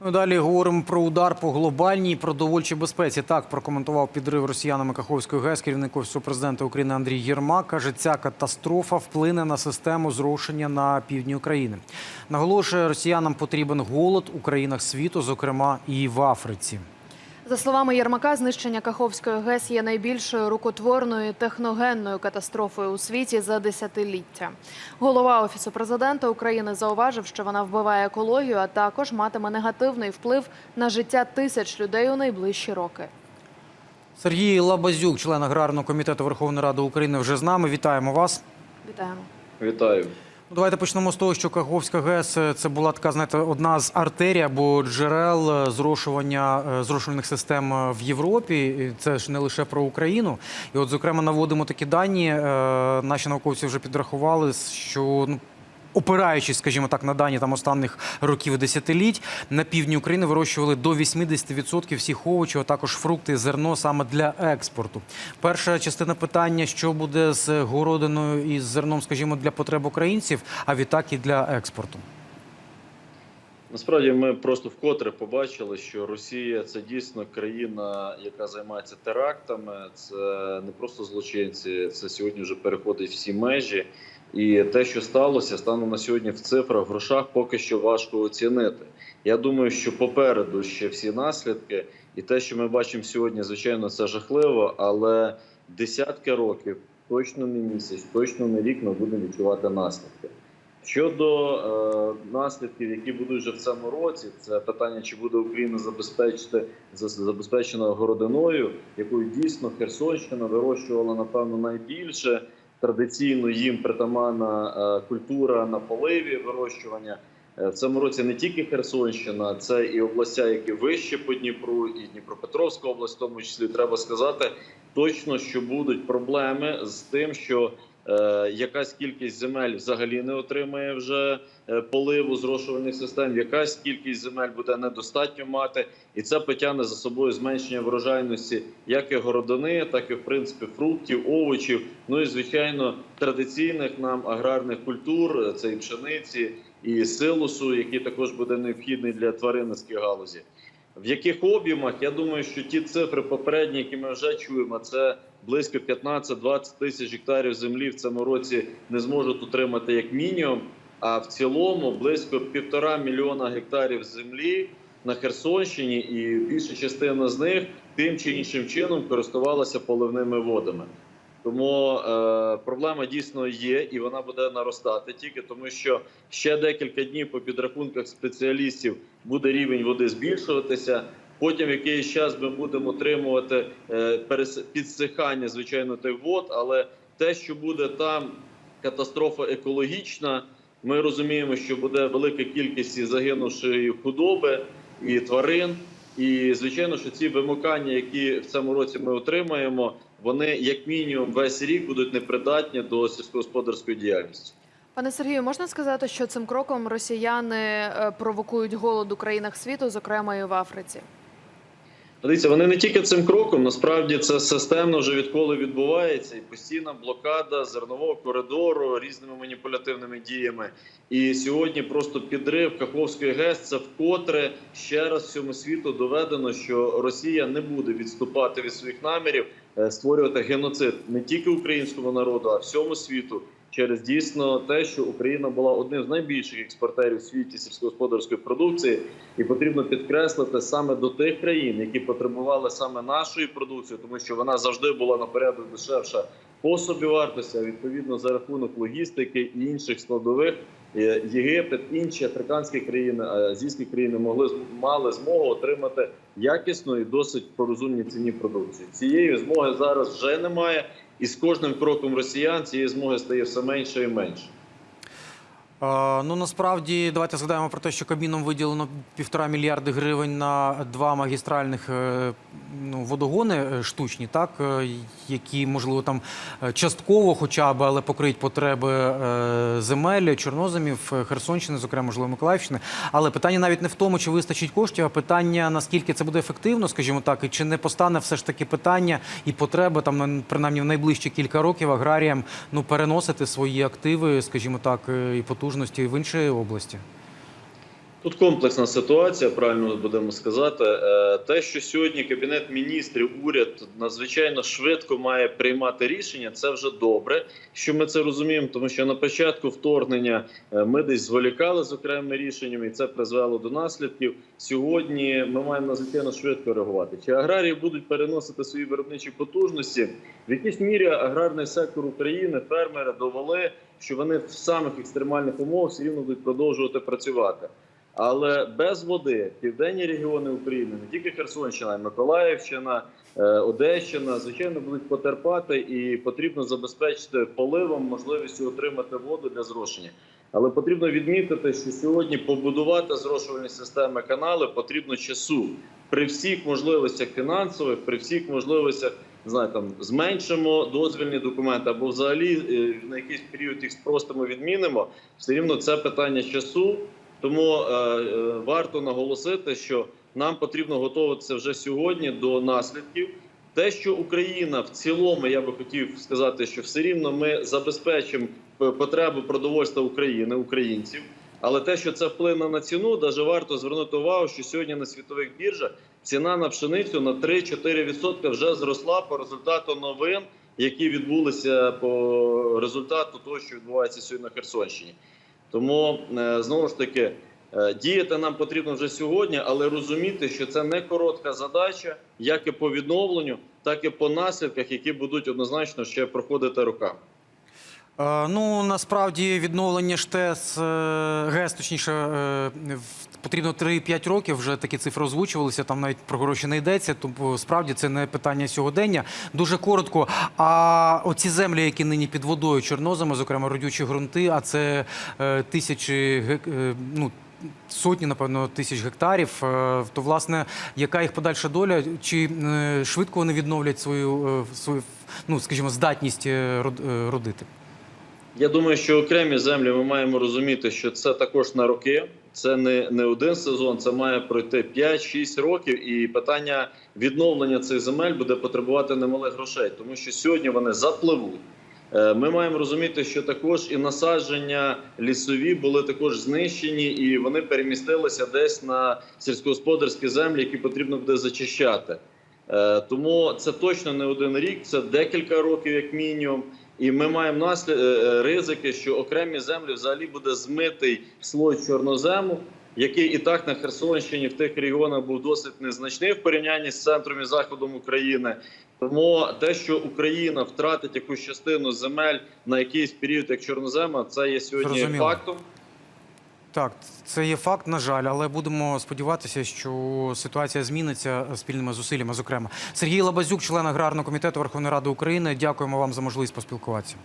Ну, Далі говоримо про удар по глобальній продовольчій безпеці. Так прокоментував підрив росіянами Каховської ГЕС керівник офісу президента України Андрій Єрмак. Каже, ця катастрофа вплине на систему зрошення на півдні України. Наголошує, росіянам потрібен голод у країнах світу, зокрема і в Африці. За словами Єрмака, знищення Каховської ГЕС є найбільшою рукотворною техногенною катастрофою у світі за десятиліття. Голова офісу президента України зауважив, що вона вбиває екологію, а також матиме негативний вплив на життя тисяч людей у найближчі роки. Сергій Лабазюк, член аграрного комітету Верховної Ради України, вже з нами. Вітаємо вас. Вітаємо. Вітаю. Давайте почнемо з того, що Каховська ГЕС е, це була така, знаєте, одна з артерій або джерел е, зрошування е, зрошувальних систем в Європі. Це ж не лише про Україну. І от, зокрема, наводимо такі дані. Наші науковці вже підрахували, що ну. Опираючись, скажімо так, на дані там останніх років десятиліть, на півдні України вирощували до 80% всіх овочів, а також фрукти, зерно саме для експорту. Перша частина питання: що буде з городиною і з зерном, скажімо, для потреб українців, а відтак і для експорту. Насправді ми просто вкотре побачили, що Росія це дійсно країна, яка займається терактами. Це не просто злочинці, це сьогодні вже переходить всі межі. І те, що сталося, станом на сьогодні в цифрах, в грошах, поки що важко оцінити. Я думаю, що попереду ще всі наслідки, і те, що ми бачимо сьогодні, звичайно, це жахливо, але десятки років, точно не місяць, точно не рік, ми будемо відчувати наслідки. Щодо е, наслідків, які будуть вже в цьому році, це питання, чи буде Україна забезпечити за- забезпечена городиною, якою дійсно Херсонщина вирощувала напевно найбільше. Традиційно їм притаманна е, культура на поливі вирощування. Е, В цьому році не тільки Херсонщина, це і областя, які вище по Дніпру, і Дніпропетровська область, в тому числі треба сказати точно, що будуть проблеми з тим, що якась кількість земель взагалі не отримає вже е, поливу зрошувальних систем, якась кількість земель буде недостатньо мати, і це потягне за собою зменшення врожайності як і городини, так і в принципі фруктів, овочів. Ну і звичайно традиційних нам аграрних культур, е, це і пшениці, і силосу, який також буде необхідний для тваринницької галузі. В яких об'ємах я думаю, що ті цифри попередні, які ми вже чуємо, це близько 15-20 тисяч гектарів землі в цьому році не зможуть утримати як мінімум. А в цілому близько півтора мільйона гектарів землі на Херсонщині, і більша частина з них тим чи іншим чином користувалася поливними водами. Тому е, проблема дійсно є, і вона буде наростати тільки тому, що ще декілька днів по підрахунках спеціалістів буде рівень води збільшуватися. Потім якийсь час ми будемо отримувати е, підсихання, звичайно, тих вод, але те, що буде там катастрофа екологічна, ми розуміємо, що буде велика кількість загинувшої худоби і тварин. І звичайно, що ці вимикання, які в цьому році ми отримаємо, вони як мінімум весь рік будуть непридатні до сільськогосподарської діяльності. Пане Сергію, можна сказати, що цим кроком росіяни е, провокують голод у країнах світу, зокрема і в Африці? Дивіться, вони не тільки цим кроком, насправді це системно вже відколи відбувається, і постійна блокада зернового коридору різними маніпулятивними діями. І сьогодні просто підрив Каховської ГЕС це вкотре ще раз всьому світу доведено, що Росія не буде відступати від своїх намірів е, створювати геноцид не тільки українському народу, а всьому світу. Через дійсно те, що Україна була одним з найбільших експортерів у світі сільськогосподарської продукції, і потрібно підкреслити саме до тих країн, які потребували саме нашої продукції, тому що вона завжди була на порядок дешевша по собівартості, а відповідно за рахунок логістики і інших складових. Е, Єгипет, інші африканські країни, азійські країни могли мали змогу отримати якісну і досить по розумній ціні продукцію. Цієї змоги зараз вже немає, і з кожним кроком росіян цієї змоги стає все менше і менше. Е, Ну насправді давайте згадаємо про те, що Кабміном виділено півтора мільярди гривень на два магістральних е, ну, водогони е, штучні, так які можливо там частково, хоча б, але покриють потреби земель, чорноземів, Херсонщини, зокрема, можливо, Миколаївщини. Але питання навіть не в тому, чи вистачить коштів, а питання наскільки це буде ефективно, скажімо так, і чи не постане все ж таки питання і потреба там на- принаймні в найближчі кілька років аграріям ну переносити свої активи, скажімо так, і потужності в іншій області. Тут комплексна ситуація, правильно будемо сказати. Е, Те, що сьогодні кабінет міністрів, уряд надзвичайно швидко має приймати рішення, це вже добре. Що ми це розуміємо, тому що на початку вторгнення е, ми десь зволікали з окремими рішеннями, і це призвело до наслідків. Сьогодні ми маємо надзвичайно швидко реагувати. Чи аграрії будуть переносити свої виробничі потужності? В якійсь мірі аграрний сектор України, фермери довели, що вони в самих екстремальних умовах все рівно будуть продовжувати працювати. Але без води південні регіони України, не тільки Херсонщина, Миколаївщина, е, Одещина, звичайно, будуть потерпати, і потрібно забезпечити поливом можливістю отримати воду для зрошення. Але потрібно відмітити, що сьогодні побудувати зрошувальні системи канали потрібно часу при всіх можливостях фінансових, при всіх можливостях. не знаю, там зменшимо дозвільні документи або взагалі е, на якийсь період їх спростимо, відмінимо. Все рівно це питання часу. Тому е, е, варто наголосити, що нам потрібно готуватися вже сьогодні до наслідків. Те, що Україна в цілому, я би хотів сказати, що все рівно ми забезпечимо п- потребу продовольства України, українців. Але те, що це вплине на ціну, навіть варто звернути увагу, що сьогодні на світових біржах ціна на пшеницю на 3-4% вже зросла по результату новин, які відбулися по результату того, що відбувається сьогодні на Херсонщині. Тому е, знову ж таки е, діяти нам потрібно вже сьогодні, але розуміти, що це не коротка задача, як і по відновленню, так і по наслідках, які будуть однозначно ще проходити роками. Е, Ну насправді відновлення ж ТЕС ГЕС, точніше, потрібно 3-5 років. Вже такі цифри озвучувалися. Там навіть про гроші не йдеться. Тому справді це не питання сьогодення. Дуже коротко. А оці землі, які нині під водою чорнозами, зокрема родючі ґрунти, а це е, тисячі е, ну. Сотні, напевно, тисяч гектарів. Е, То, власне, яка їх подальша доля? Чи е, швидко вони відновлять свою, е, свою ну, скажімо, здатність род- родити? Я думаю, що окремі землі ми маємо розуміти, що це також на роки. Це не, не один сезон, це має пройти 5-6 років. І питання відновлення цих земель буде потребувати немалих грошей, тому що сьогодні вони запливуть. Е, Ми маємо розуміти, що також і насадження лісові були також знищені, і вони перемістилися десь на сільськогосподарські землі, які потрібно буде зачищати. Е, Тому це точно не один рік, це декілька років, як мінімум. І ми маємо наслід е, ризики, що окремі землі взагалі буде змитий слой чорнозему, який і так на Херсонщині в тих регіонах був досить незначний в порівнянні з центром і заходом України. Тому те, що Україна втратить якусь частину земель на якийсь період, як чорнозема, це є сьогодні Зрозуміло. фактом. Так, це є факт, на жаль, але будемо сподіватися, що ситуація зміниться спільними зусиллями. Зокрема, Сергій Лабазюк, член аграрного комітету Верховної Ради України. Дякуємо вам за можливість поспілкуватися.